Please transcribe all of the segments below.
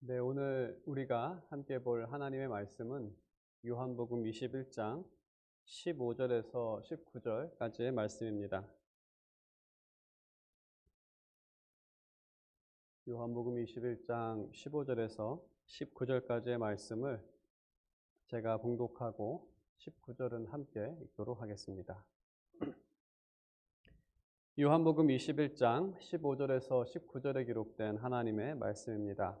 네, 오늘 우리가 함께 볼 하나님의 말씀은 요한복음 21장 15절에서 19절까지의 말씀입니다. 요한복음 21장 15절에서 19절까지의 말씀을 제가 봉독하고 19절은 함께 읽도록 하겠습니다. 요한복음 21장 15절에서 19절에 기록된 하나님의 말씀입니다.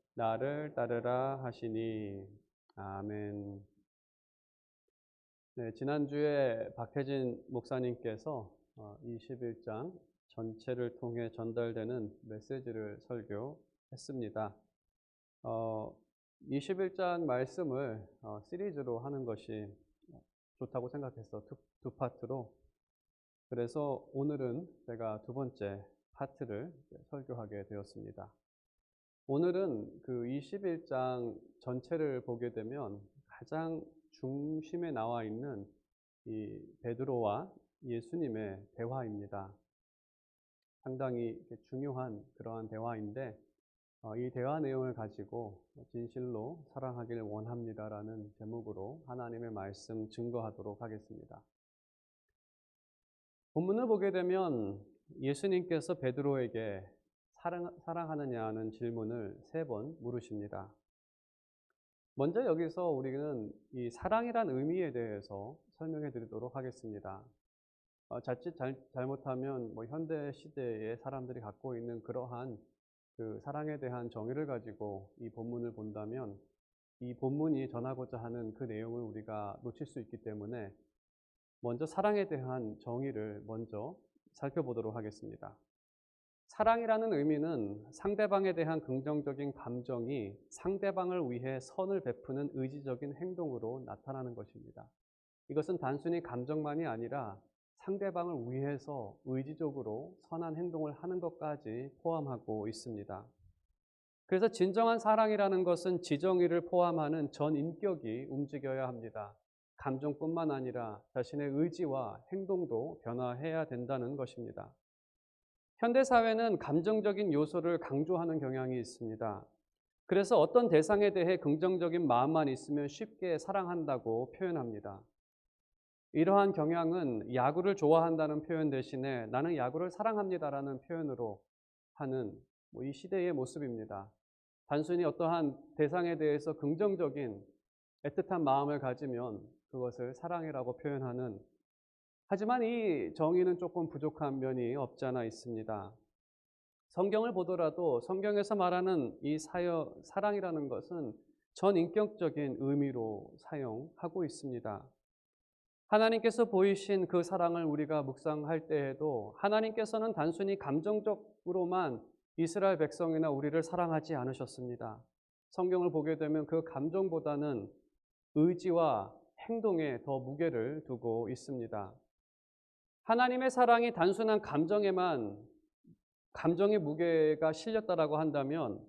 나를 따르라 하시니 아멘. 네, 지난주에 박혜진 목사님께서 21장 어, 전체를 통해 전달되는 메시지를 설교했습니다. 어, 21장 말씀을 어, 시리즈로 하는 것이 좋다고 생각해서 두, 두 파트로 그래서 오늘은 제가 두 번째 파트를 설교하게 되었습니다. 오늘은 그 21장 전체를 보게 되면 가장 중심에 나와 있는 이 베드로와 예수님의 대화입니다. 상당히 중요한 그러한 대화인데 어, 이 대화 내용을 가지고 진실로 사랑하길 원합니다라는 제목으로 하나님의 말씀 증거하도록 하겠습니다. 본문을 보게 되면 예수님께서 베드로에게 사랑, 사랑하느냐는 질문을 세 번 물으십니다. 먼저 여기서 우리는 이 사랑이란 의미에 대해서 설명해 드리도록 하겠습니다. 어, 자칫 잘, 잘못하면 뭐 현대 시대의 사람들이 갖고 있는 그러한 그 사랑에 대한 정의를 가지고 이 본문을 본다면 이 본문이 전하고자 하는 그 내용을 우리가 놓칠 수 있기 때문에 먼저 사랑에 대한 정의를 먼저 살펴보도록 하겠습니다. 사랑이라는 의미는 상대방에 대한 긍정적인 감정이 상대방을 위해 선을 베푸는 의지적인 행동으로 나타나는 것입니다. 이것은 단순히 감정만이 아니라 상대방을 위해서 의지적으로 선한 행동을 하는 것까지 포함하고 있습니다. 그래서 진정한 사랑이라는 것은 지정의를 포함하는 전 인격이 움직여야 합니다. 감정뿐만 아니라 자신의 의지와 행동도 변화해야 된다는 것입니다. 현대 사회는 감정적인 요소를 강조하는 경향이 있습니다. 그래서 어떤 대상에 대해 긍정적인 마음만 있으면 쉽게 사랑한다고 표현합니다. 이러한 경향은 야구를 좋아한다는 표현 대신에 나는 야구를 사랑합니다라는 표현으로 하는 뭐 이 시대의 모습입니다. 단순히 어떠한 대상에 대해서 긍정적인 애틋한 마음을 가지면 그것을 사랑이라고 표현하는 하지만 이 정의는 조금 부족한 면이 없지 않아 있습니다. 성경을 보더라도 성경에서 말하는 이 사여, 사랑이라는 것은 전인격적인 의미로 사용하고 있습니다. 하나님께서 보이신 그 사랑을 우리가 묵상할 때에도 하나님께서는 단순히 감정적으로만 이스라엘 백성이나 우리를 사랑하지 않으셨습니다. 성경을 보게 되면 그 감정보다는 의지와 행동에 더 무게를 두고 있습니다. 하나님의 사랑이 단순한 감정에만 감정의 무게가 실렸다라고 한다면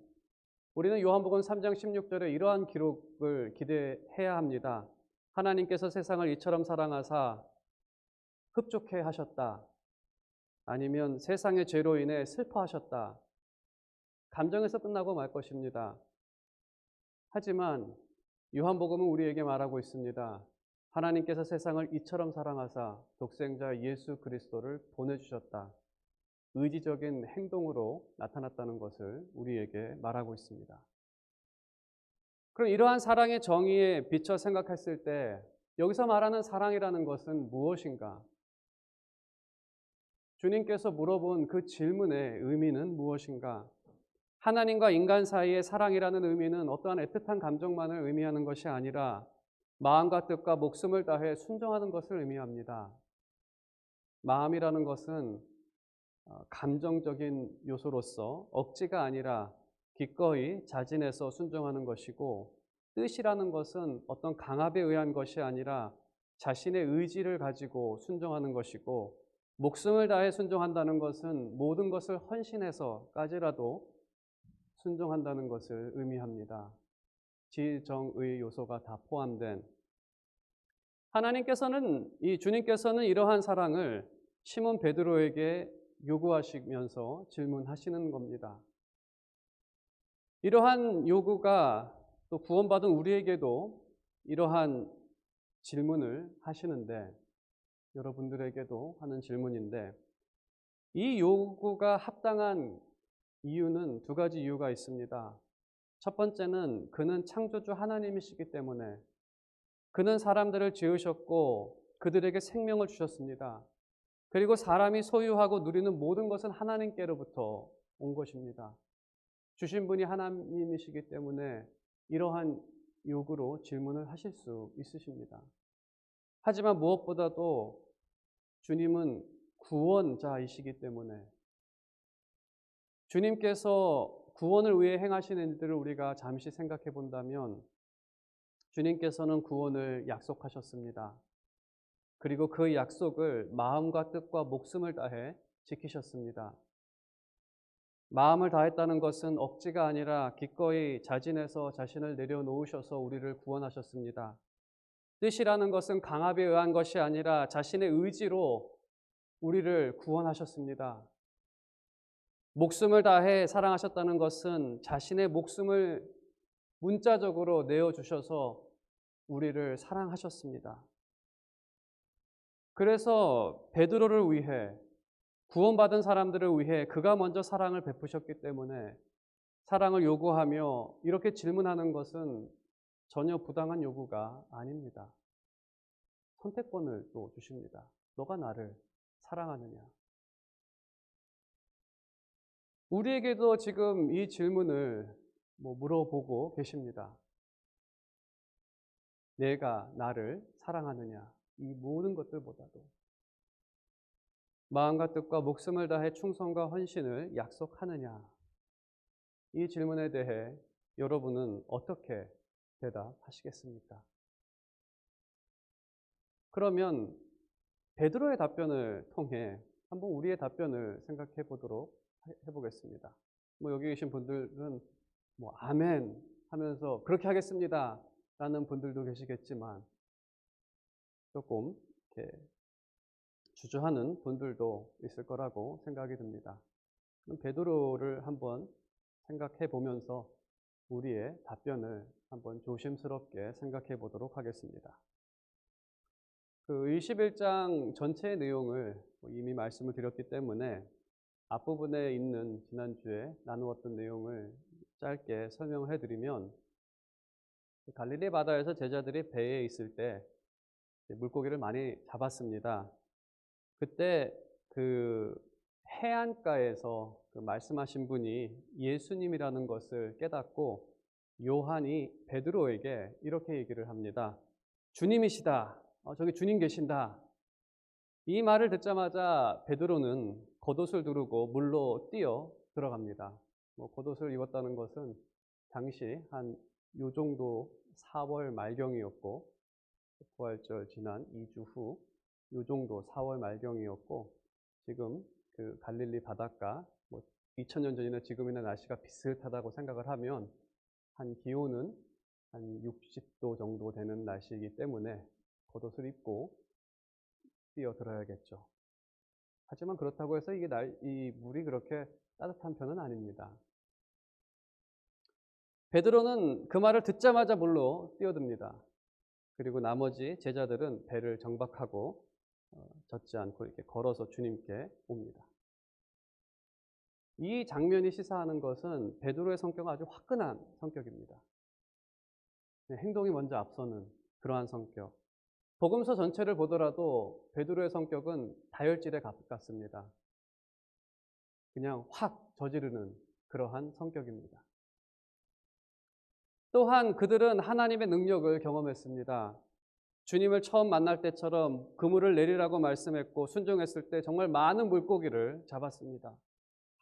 우리는 요한복음 3장 16절에 이러한 기록을 기대해야 합니다. 하나님께서 세상을 이처럼 사랑하사 흡족해 하셨다. 아니면 세상의 죄로 인해 슬퍼하셨다. 감정에서 끝나고 말 것입니다. 하지만 요한복음은 우리에게 말하고 있습니다. 하나님께서 세상을 이처럼 사랑하사 독생자 예수 그리스도를 보내주셨다. 의지적인 행동으로 나타났다는 것을 우리에게 말하고 있습니다. 그럼 이러한 사랑의 정의에 비춰 생각했을 때 여기서 말하는 사랑이라는 것은 무엇인가? 주님께서 물어본 그 질문의 의미는 무엇인가? 하나님과 인간 사이의 사랑이라는 의미는 어떠한 애틋한 감정만을 의미하는 것이 아니라 마음과 뜻과 목숨을 다해 순종하는 것을 의미합니다. 마음이라는 것은 어, 감정적인 요소로서 억지가 아니라 기꺼이 자진해서 순종하는 것이고 뜻이라는 것은 어떤 강압에 의한 것이 아니라 자신의 의지를 가지고 순종하는 것이고 목숨을 다해 순종한다는 것은 모든 것을 헌신해서까지라도 순종한다는 것을 의미합니다. 지정의 요소가 다 포함된 하나님께서는 이 주님께서는 이러한 사랑을 시몬 베드로에게 요구하시면서 질문하시는 겁니다. 이러한 요구가 또 구원받은 우리에게도 이러한 질문을 하시는데 여러분들에게도 하는 질문인데 이 요구가 합당한 이유는 두 가지 이유가 있습니다. 첫 번째는 그는 창조주 하나님이시기 때문에 그는 사람들을 지으셨고 그들에게 생명을 주셨습니다. 그리고 사람이 소유하고 누리는 모든 것은 하나님께로부터 온 것입니다. 주신 분이 하나님이시기 때문에 이러한 요구로 질문을 하실 수 있으십니다. 하지만 무엇보다도 주님은 구원자이시기 때문에 주님께서 구원을 위해 행하시는 일들을 우리가 잠시 생각해 본다면 주님께서는 구원을 약속하셨습니다. 그리고 그 약속을 마음과 뜻과 목숨을 다해 지키셨습니다. 마음을 다했다는 것은 억지가 아니라 기꺼이 자진해서 자신을 내려놓으셔서 우리를 구원하셨습니다. 뜻이라는 것은 강압에 의한 것이 아니라 자신의 의지로 우리를 구원하셨습니다. 목숨을 다해 사랑하셨다는 것은 자신의 목숨을 문자적으로 내어주셔서 우리를 사랑하셨습니다. 그래서 베드로를 위해 구원받은 사람들을 위해 그가 먼저 사랑을 베푸셨기 때문에 사랑을 요구하며 이렇게 질문하는 것은 전혀 부당한 요구가 아닙니다. 선택권을 또 주십니다. 너가 나를 사랑하느냐? 우리에게도 지금 이 질문을 뭐 물어보고 계십니다. 내가 나를 사랑하느냐? 이 모든 것들보다도 마음과 뜻과 목숨을 다해 충성과 헌신을 약속하느냐? 이 질문에 대해 여러분은 어떻게 대답하시겠습니까? 그러면 베드로의 답변을 통해 한번 우리의 답변을 생각해 보도록 해 보겠습니다. 뭐 여기 계신 분들은 뭐 아멘 하면서 그렇게 하겠습니다 라는 분들도 계시겠지만 조금 이렇게 주저하는 분들도 있을 거라고 생각이 듭니다. 베드로를 한번 생각해 보면서 우리의 답변을 한번 조심스럽게 생각해 보도록 하겠습니다. 그 21장 전체의 내용을 뭐 이미 말씀을 드렸기 때문에 앞부분에 있는 지난주에 나누었던 내용을 짧게 설명을 해드리면 갈릴리 바다에서 제자들이 배에 있을 때 물고기를 많이 잡았습니다. 그때 그 해안가에서 그 말씀하신 분이 예수님이라는 것을 깨닫고 요한이 베드로에게 이렇게 얘기를 합니다. 주님이시다. 어, 저기 주님 계신다. 이 말을 듣자마자 베드로는 겉옷을 두르고 물로 뛰어 들어갑니다. 뭐 겉옷을 입었다는 것은 당시 한 요 정도 4월 말경이었고 부활절 지난 2주 후 요 정도 4월 말경이었고 지금 그 갈릴리 바닷가 뭐 2000년 전이나 지금이나 날씨가 비슷하다고 생각을 하면 한 기온은 한 60도 정도 되는 날씨이기 때문에 겉옷을 입고 뛰어들어야겠죠. 하지만 그렇다고 해서 이게 날, 이 물이 그렇게 따뜻한 편은 아닙니다. 베드로는 그 말을 듣자마자 물로 뛰어듭니다. 그리고 나머지 제자들은 배를 정박하고 어, 젖지 않고 이렇게 걸어서 주님께 옵니다. 이 장면이 시사하는 것은 베드로의 성격은 아주 화끈한 성격입니다. 네, 행동이 먼저 앞서는 그러한 성격. 복음서 전체를 보더라도 베드로의 성격은 다혈질에 가깝습니다. 그냥 확 저지르는 그러한 성격입니다. 또한 그들은 하나님의 능력을 경험했습니다. 주님을 처음 만날 때처럼 그물을 내리라고 말씀했고 순종했을 때 정말 많은 물고기를 잡았습니다.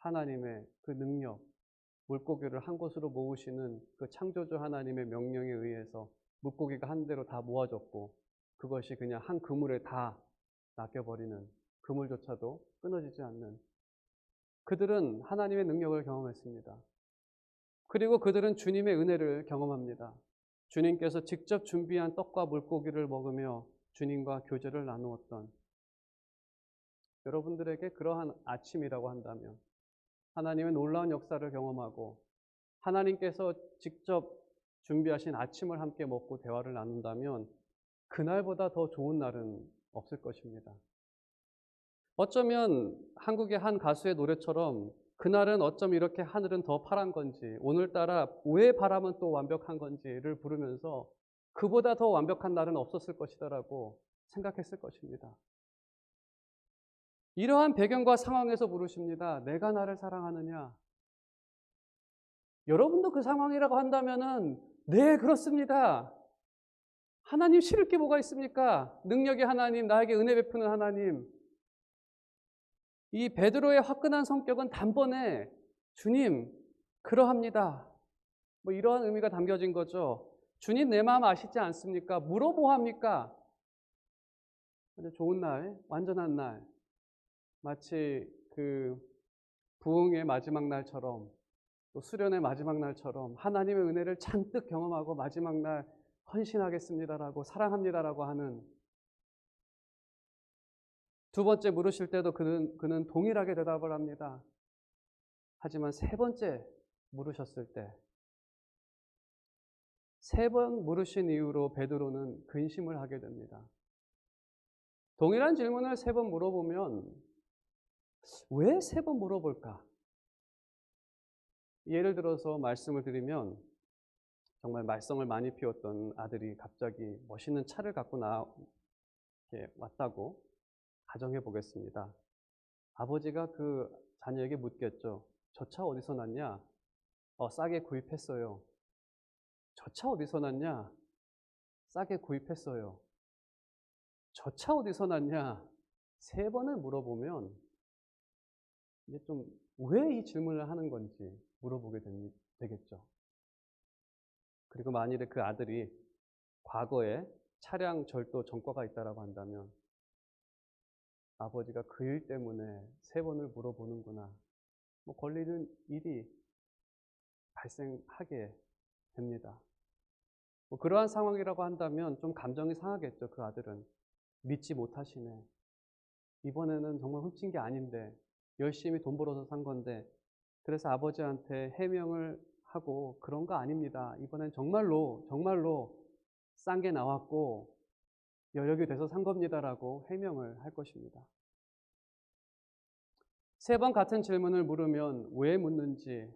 하나님의 그 능력, 물고기를 한 곳으로 모으시는 그 창조주 하나님의 명령에 의해서 물고기가 한 대로 다 모아졌고 그것이 그냥 한 그물에 다 낚여버리는 그물조차도 끊어지지 않는 그들은 하나님의 능력을 경험했습니다. 그리고 그들은 주님의 은혜를 경험합니다. 주님께서 직접 준비한 떡과 물고기를 먹으며 주님과 교제를 나누었던 여러분들에게 그러한 아침이라고 한다면 하나님의 놀라운 역사를 경험하고 하나님께서 직접 준비하신 아침을 함께 먹고 대화를 나눈다면 그날보다 더 좋은 날은 없을 것입니다. 어쩌면 한국의 한 가수의 노래처럼 그날은 어쩜 이렇게 하늘은 더 파란 건지 오늘따라 왜 바람은 또 완벽한 건지를 부르면서 그보다 더 완벽한 날은 없었을 것이다라고 생각했을 것입니다. 이러한 배경과 상황에서 물으십니다. 내가 나를 사랑하느냐? 여러분도 그 상황이라고 한다면은 네, 그렇습니다. 하나님 싫을 게 뭐가 있습니까? 능력의 하나님, 나에게 은혜 베푸는 하나님. 이 베드로의 화끈한 성격은 단번에 주님, 그러합니다. 뭐 이러한 의미가 담겨진 거죠. 주님 내 마음 아시지 않습니까? 물어보합니까? 좋은 날, 완전한 날. 마치 그 부흥의 마지막 날처럼 또 수련의 마지막 날처럼 하나님의 은혜를 잔뜩 경험하고 마지막 날 헌신하겠습니다라고 사랑합니다라고 하는 두 번째 물으실 때도 그는, 그는 동일하게 대답을 합니다. 하지만 세 번째 물으셨을 때, 세 번 물으신 이후로 베드로는 근심을 하게 됩니다. 동일한 질문을 세 번 물어보면 왜 세 번 물어볼까? 예를 들어서 말씀을 드리면 정말 말썽을 많이 피웠던 아들이 갑자기 멋있는 차를 갖고 나 왔다고 가정해 보겠습니다. 아버지가 그 자녀에게 묻겠죠. 저 차 어디서 났냐? 어, 싸게 구입했어요. 저 차 어디서 났냐? 싸게 구입했어요. 저 차 어디서 났냐? 세 번을 물어보면 이제 좀 왜 이 질문을 하는 건지 물어보게 되겠죠. 그리고 만일에 그 아들이 과거에 차량 절도 전과가 있다라고 한다면 아버지가 그 일 때문에 세 번을 물어보는구나. 뭐 걸리는 일이 발생하게 됩니다. 뭐 그러한 상황이라고 한다면 좀 감정이 상하겠죠. 그 아들은 믿지 못하시네. 이번에는 정말 훔친 게 아닌데 열심히 돈 벌어서 산 건데 그래서 아버지한테 해명을 하고 그런 거 아닙니다. 이번엔 정말로 정말로 싼 게 나왔고 여력이 돼서 산 겁니다라고 해명을 할 것입니다. 세 번 같은 질문을 물으면 왜 묻는지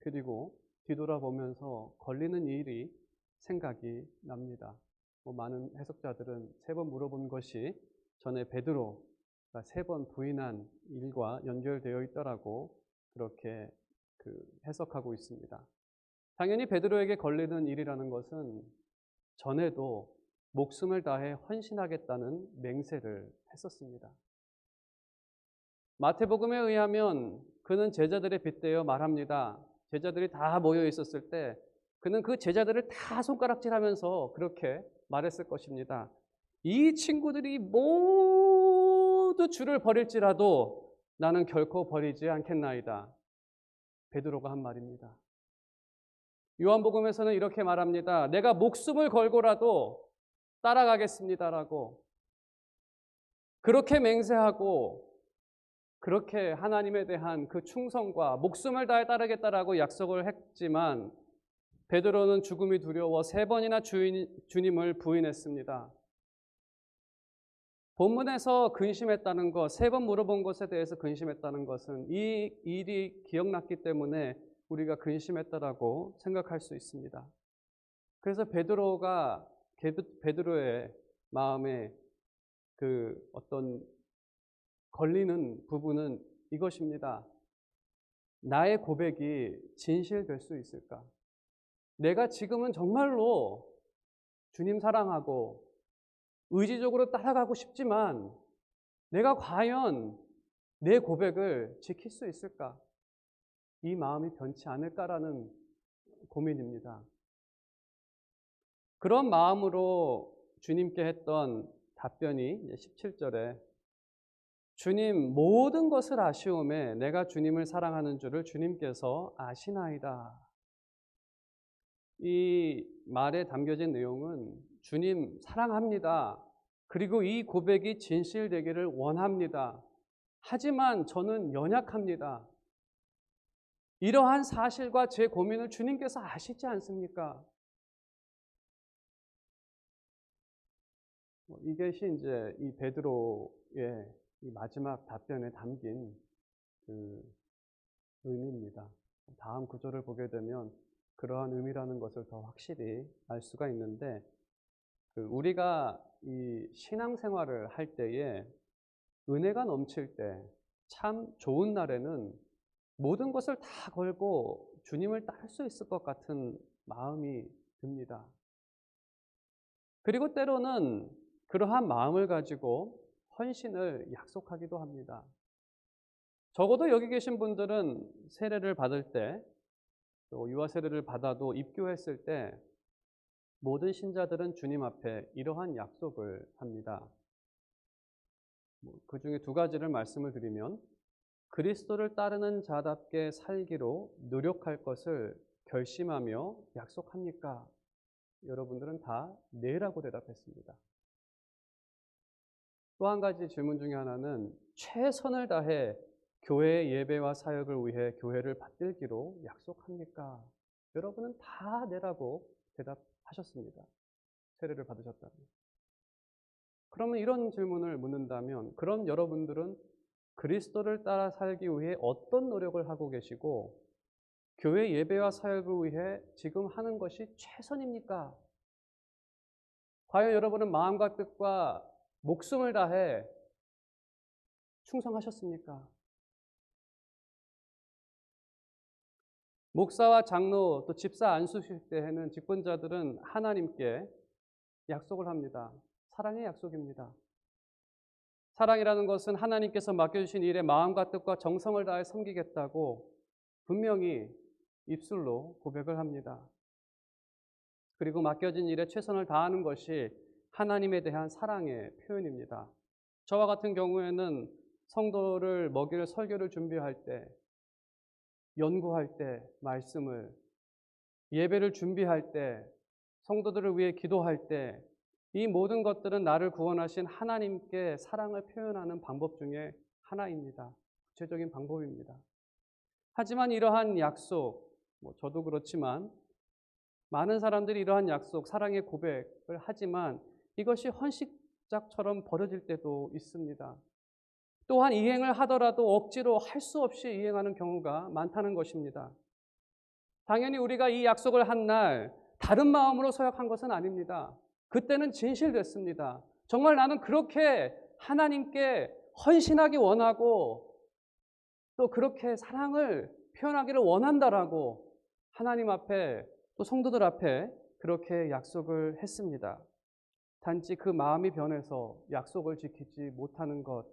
그리고 뒤돌아보면서 걸리는 일이 생각이 납니다. 뭐 많은 해석자들은 세 번 물어본 것이 전에 베드로가 세 번 부인한 일과 연결되어 있다라고 그렇게 그 해석하고 있습니다. 당연히 베드로에게 걸리는 일이라는 것은 전에도 목숨을 다해 헌신하겠다는 맹세를 했었습니다. 마태복음에 의하면 그는 제자들에 빗대어 말합니다. 제자들이 다 모여 있었을 때 그는 그 제자들을 다 손가락질하면서 그렇게 말했을 것입니다. 이 친구들이 모두 주를 버릴지라도 나는 결코 버리지 않겠나이다. 베드로가 한 말입니다. 요한복음에서는 이렇게 말합니다. 내가 목숨을 걸고라도 따라가겠습니다라고. 그렇게 맹세하고 그렇게 하나님에 대한 그 충성과 목숨을 다해 따르겠다라고 약속을 했지만 베드로는 죽음이 두려워 세 번이나 주인, 주님을 부인했습니다. 본문에서 근심했다는 것, 세 번 물어본 것에 대해서 근심했다는 것은 이 일이 기억났기 때문에 우리가 근심했다라고 생각할 수 있습니다. 그래서 베드로가 베드로의 마음에 그 어떤 걸리는 부분은 이것입니다. 나의 고백이 진실될 수 있을까? 내가 지금은 정말로 주님 사랑하고 의지적으로 따라가고 싶지만 내가 과연 내 고백을 지킬 수 있을까? 이 마음이 변치 않을까라는 고민입니다. 그런 마음으로 주님께 했던 답변이 17절에 주님 모든 것을 아쉬움에 내가 주님을 사랑하는 줄을 주님께서 아시나이다. 이 말에 담겨진 내용은 주님 사랑합니다. 그리고 이 고백이 진실되기를 원합니다. 하지만 저는 연약합니다. 이러한 사실과 제 고민을 주님께서 아시지 않습니까? 뭐 이것이 이제 이 베드로의 이 마지막 답변에 담긴 그 의미입니다. 다음 구절을 보게 되면 그러한 의미라는 것을 더 확실히 알 수가 있는데 그 우리가 이 신앙생활을 할 때에 은혜가 넘칠 때 참 좋은 날에는 모든 것을 다 걸고 주님을 따를 수 있을 것 같은 마음이 듭니다. 그리고 때로는 그러한 마음을 가지고 헌신을 약속하기도 합니다. 적어도 여기 계신 분들은 세례를 받을 때, 또 유아 세례를 받아도 입교했을 때 모든 신자들은 주님 앞에 이러한 약속을 합니다. 뭐그 중에 두 가지를 말씀을 드리면 그리스도를 따르는 자답게 살기로 노력할 것을 결심하며 약속합니까? 여러분들은 다 네라고 대답했습니다. 또 한 가지 질문 중에 하나는 최선을 다해 교회의 예배와 사역을 위해 교회를 받들기로 약속합니까? 여러분은 다 네라고 대답하셨습니다. 세례를 받으셨다면. 그러면 이런 질문을 묻는다면, 그럼 여러분들은 그리스도를 따라 살기 위해 어떤 노력을 하고 계시고, 교회 예배와 사역을 위해 지금 하는 것이 최선입니까? 과연 여러분은 마음과 뜻과 목숨을 다해 충성하셨습니까? 목사와 장로 또 집사 안수실 때에는 직분자들은 하나님께 약속을 합니다. 사랑의 약속입니다. 사랑이라는 것은 하나님께서 맡겨주신 일에 마음과 뜻과 정성을 다해 섬기겠다고 분명히 입술로 고백을 합니다. 그리고 맡겨진 일에 최선을 다하는 것이 하나님에 대한 사랑의 표현입니다. 저와 같은 경우에는 성도를 먹일 설교를 준비할 때, 연구할 때, 말씀을, 예배를 준비할 때, 성도들을 위해 기도할 때, 이 모든 것들은 나를 구원하신 하나님께 사랑을 표현하는 방법 중에 하나입니다. 구체적인 방법입니다. 하지만 이러한 약속, 뭐 저도 그렇지만 많은 사람들이 이러한 약속, 사랑의 고백을 하지만 이것이 헌식작처럼 벌어질 때도 있습니다. 또한 이행을 하더라도 억지로 할 수 없이 이행하는 경우가 많다는 것입니다. 당연히 우리가 이 약속을 한 날 다른 마음으로 서약한 것은 아닙니다. 그때는 진실됐습니다. 정말 나는 그렇게 하나님께 헌신하기 원하고 또 그렇게 사랑을 표현하기를 원한다라고 하나님 앞에 또 성도들 앞에 그렇게 약속을 했습니다. 단지 그 마음이 변해서 약속을 지키지 못하는 것.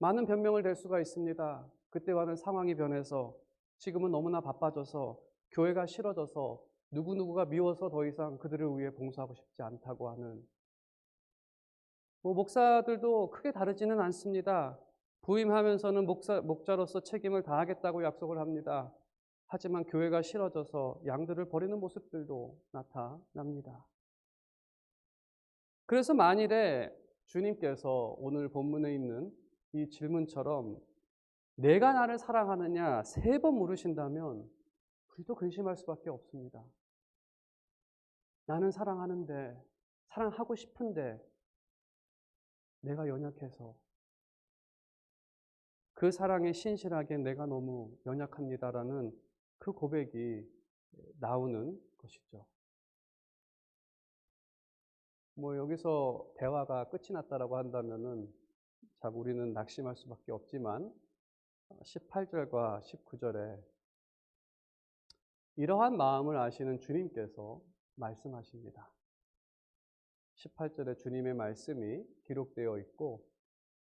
많은 변명을 댈 수가 있습니다. 그때와는 상황이 변해서 지금은 너무나 바빠져서 교회가 싫어져서 누구누구가 미워서 더 이상 그들을 위해 봉사하고 싶지 않다고 하는 뭐 목사들도 크게 다르지는 않습니다. 부임하면서는 목사, 목자로서 책임을 다하겠다고 약속을 합니다. 하지만 교회가 싫어져서 양들을 버리는 모습들도 나타납니다. 그래서 만일에 주님께서 오늘 본문에 있는 이 질문처럼 내가 나를 사랑하느냐 세 번 물으신다면 우리도 근심할 수밖에 없습니다. 나는 사랑하는데 사랑하고 싶은데 내가 연약해서 그 사랑에 신실하게 내가 너무 연약합니다라는 그 고백이 나오는 것이죠. 뭐 여기서 대화가 끝이 났다라고 한다면은 참 우리는 낙심할 수밖에 없지만 18절과 19절에 이러한 마음을 아시는 주님께서 말씀하십니다. 18절에 주님의 말씀이 기록되어 있고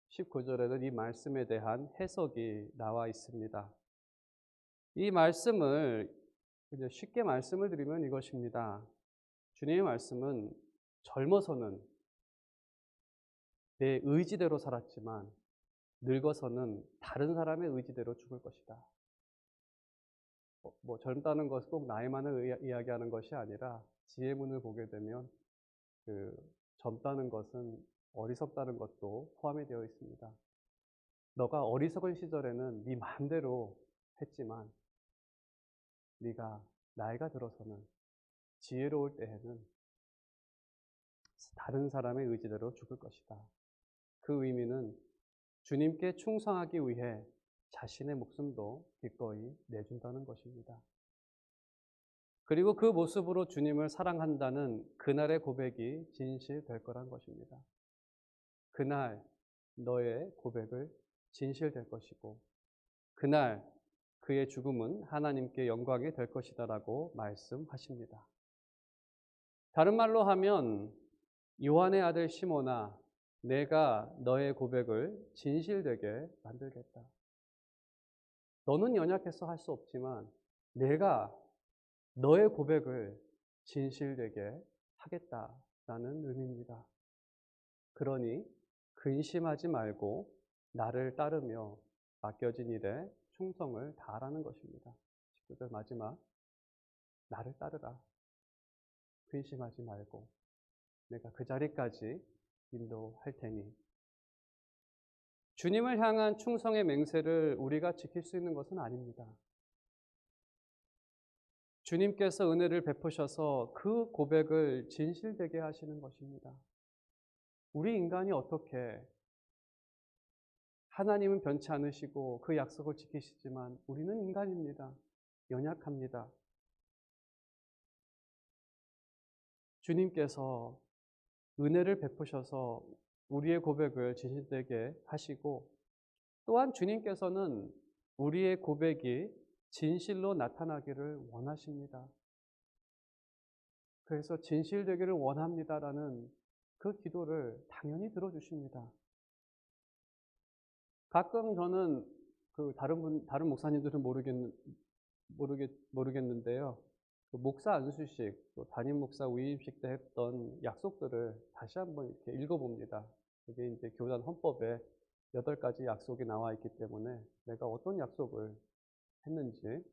19절에는 이 말씀에 대한 해석이 나와 있습니다. 이 말씀을 이제 쉽게 말씀을 드리면 이것입니다. 주님의 말씀은 젊어서는 내 의지대로 살았지만 늙어서는 다른 사람의 의지대로 죽을 것이다. 뭐, 뭐 젊다는 것은 꼭 나이만을 이야기하는 것이 아니라 지혜문을 보게 되면 그 젊다는 것은 어리석다는 것도 포함이 되어 있습니다. 너가 어리석은 시절에는 네 마음대로 했지만 네가 나이가 들어서는 지혜로울 때에는 다른 사람의 의지대로 죽을 것이다. 그 의미는 주님께 충성하기 위해 자신의 목숨도 기꺼이 내준다는 것입니다. 그리고 그 모습으로 주님을 사랑한다는 그날의 고백이 진실될 거란 것입니다. 그날 너의 고백을 진실될 것이고 그날 그의 죽음은 하나님께 영광이 될 것이다라고 말씀하십니다. 다른 말로 하면 요한의 아들 시모나 내가 너의 고백을 진실되게 만들겠다. 너는 연약해서 할 수 없지만 내가 너의 고백을 진실되게 하겠다라는 의미입니다. 그러니 근심하지 말고 나를 따르며 맡겨진 일에 충성을 다하라는 것입니다. 19절 마지막 나를 따르라. 근심하지 말고 내가 그 자리까지 인도할 테니 주님을 향한 충성의 맹세를 우리가 지킬 수 있는 것은 아닙니다. 주님께서 은혜를 베푸셔서 그 고백을 진실되게 하시는 것입니다. 우리 인간이 어떻게 하나님은 변치 않으시고 그 약속을 지키시지만 우리는 인간입니다. 연약합니다. 주님께서 은혜를 베푸셔서 우리의 고백을 진실되게 하시고 또한 주님께서는 우리의 고백이 진실로 나타나기를 원하십니다. 그래서 진실되기를 원합니다라는 그 기도를 당연히 들어주십니다. 가끔 저는 그 다른 분, 다른 목사님들은 모르겠, 모르겠, 모르겠는데요. 그 목사 안수식, 또 담임 목사 위임식 때 했던 약속들을 다시 한번 이렇게 읽어봅니다. 그게 이제 교단 헌법에 여덟 가지 약속이 나와 있기 때문에 내가 어떤 약속을 했는지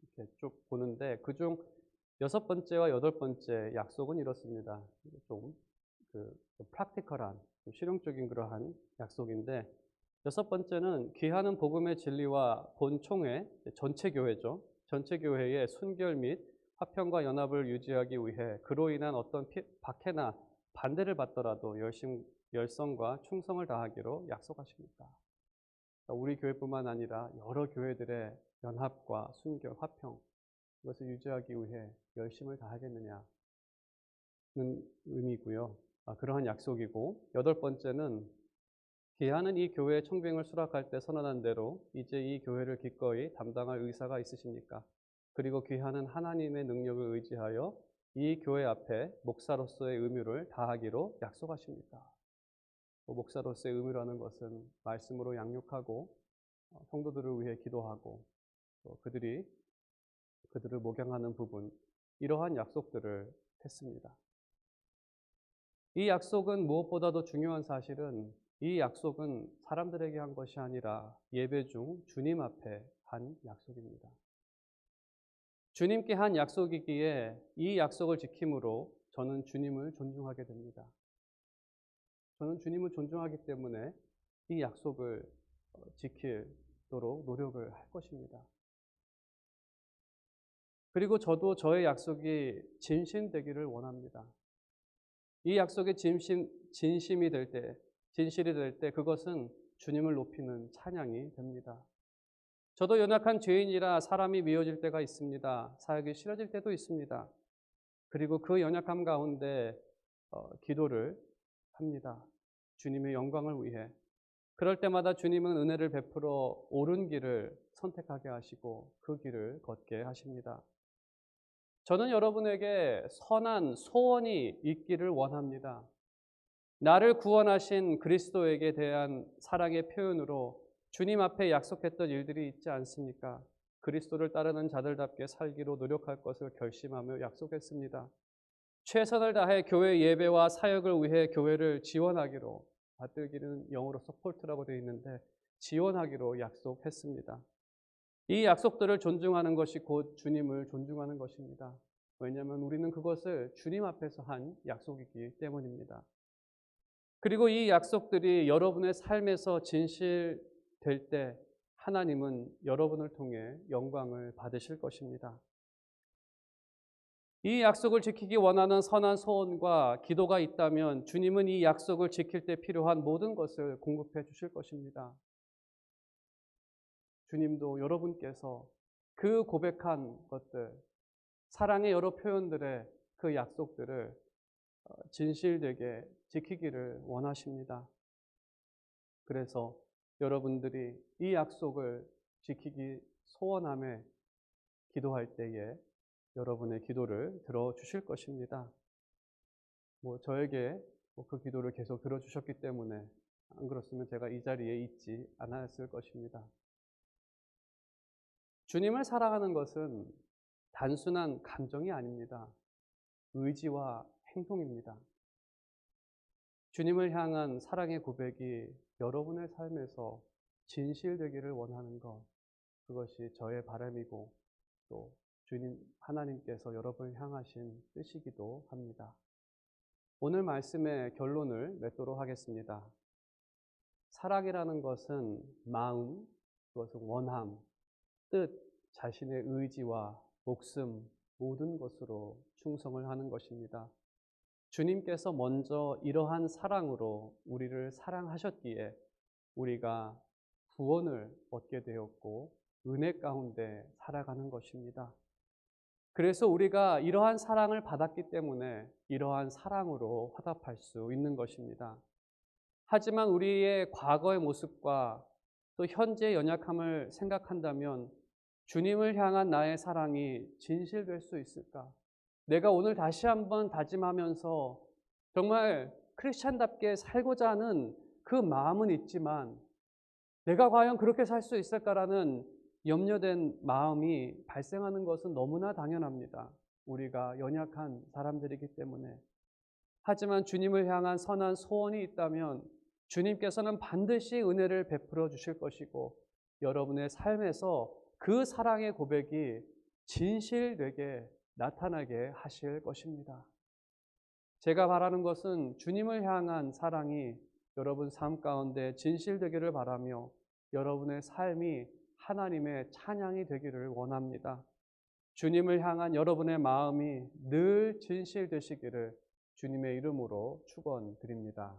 이렇게 쭉 보는데 그중 여섯 번째와 여덟 번째 약속은 이렇습니다. 좀 그, 프락티컬한, 실용적인 그러한 약속인데 여섯 번째는 귀하는 복음의 진리와 본총회, 전체 교회죠. 전체 교회의 순결 및 화평과 연합을 유지하기 위해 그로 인한 어떤 피, 박해나 반대를 받더라도 열심, 열성과 충성을 다하기로 약속하십니다. 우리 교회뿐만 아니라 여러 교회들의 연합과 순결, 화평 이것을 유지하기 위해 열심을 다하겠느냐는 의미고요. 아, 그러한 약속이고 여덟 번째는 기하는 이 교회의 청빙을 수락할 때 선언한 대로 이제 이 교회를 기꺼이 담당할 의사가 있으십니까? 그리고 귀하는 하나님의 능력을 의지하여 이 교회 앞에 목사로서의 의무를 다하기로 약속하십니다. 뭐 목사로서의 의무라는 것은 말씀으로 양육하고 어, 성도들을 위해 기도하고 그들이 그들을 목양하는 부분 이러한 약속들을 했습니다. 이 약속은 무엇보다도 중요한 사실은 이 약속은 사람들에게 한 것이 아니라 예배 중 주님 앞에 한 약속입니다. 주님께 한 약속이기에 이 약속을 지킴으로 저는 주님을 존중하게 됩니다. 저는 주님을 존중하기 때문에 이 약속을 어, 지키도록 노력을 할 것입니다. 그리고 저도 저의 약속이 진심되기를 원합니다. 이 약속이 진심, 진심이 될 때, 진실이 될 때 그것은 주님을 높이는 찬양이 됩니다. 저도 연약한 죄인이라 사람이 미워질 때가 있습니다. 사역이 싫어질 때도 있습니다. 그리고 그 연약함 가운데 어, 기도를 합니다. 주님의 영광을 위해. 그럴 때마다 주님은 은혜를 베풀어 옳은 길을 선택하게 하시고 그 길을 걷게 하십니다. 저는 여러분에게 선한 소원이 있기를 원합니다. 나를 구원하신 그리스도에게 대한 사랑의 표현으로 주님 앞에 약속했던 일들이 있지 않습니까? 그리스도를 따르는 자들답게 살기로 노력할 것을 결심하며 약속했습니다. 최선을 다해 교회 예배와 사역을 위해 교회를 지원하기로 받들기는 영어로 서포트라고 되어 있는데 지원하기로 약속했습니다. 이 약속들을 존중하는 것이 곧 주님을 존중하는 것입니다. 왜냐하면 우리는 그것을 주님 앞에서 한 약속이기 때문입니다. 그리고 이 약속들이 여러분의 삶에서 진실될 때 하나님은 여러분을 통해 영광을 받으실 것입니다. 이 약속을 지키기 원하는 선한 소원과 기도가 있다면 주님은 이 약속을 지킬 때 필요한 모든 것을 공급해 주실 것입니다. 주님도 여러분께서 그 고백한 것들, 사랑의 여러 표현들의 그 약속들을 어, 진실되게 지키기를 원하십니다. 그래서 여러분들이 이 약속을 지키기 소원함에 기도할 때에 여러분의 기도를 들어주실 것입니다. 뭐 저에게 뭐그 기도를 계속 들어주셨기 때문에 안 그렇으면 제가 이 자리에 있지 않았을 것입니다. 주님을 사랑하는 것은 단순한 감정이 아닙니다. 의지와 행동입니다. 주님을 향한 사랑의 고백이 여러분의 삶에서 진실되기를 원하는 것, 그것이 저의 바람이고 또 주님 하나님께서 여러분을 향하신 뜻이기도 합니다. 오늘 말씀의 결론을 맺도록 하겠습니다. 사랑이라는 것은 마음, 그것은 원함, 뜻, 자신의 의지와 목숨, 모든 것으로 충성을 하는 것입니다. 주님께서 먼저 이러한 사랑으로 우리를 사랑하셨기에 우리가 구원을 얻게 되었고 은혜 가운데 살아가는 것입니다. 그래서 우리가 이러한 사랑을 받았기 때문에 이러한 사랑으로 화답할 수 있는 것입니다. 하지만 우리의 과거의 모습과 또 현재의 연약함을 생각한다면 주님을 향한 나의 사랑이 진실될 수 있을까? 내가 오늘 다시 한번 다짐하면서 정말 크리스찬답게 살고자 하는 그 마음은 있지만 내가 과연 그렇게 살 수 있을까라는 염려된 마음이 발생하는 것은 너무나 당연합니다. 우리가 연약한 사람들이기 때문에. 하지만 주님을 향한 선한 소원이 있다면 주님께서는 반드시 은혜를 베풀어 주실 것이고 여러분의 삶에서 그 사랑의 고백이 진실되게 나타나게 하실 것입니다. 제가 바라는 것은 주님을 향한 사랑이 여러분 삶 가운데 진실되기를 바라며 여러분의 삶이 하나님의 찬양이 되기를 원합니다. 주님을 향한 여러분의 마음이 늘 진실되시기를 주님의 이름으로 축원드립니다.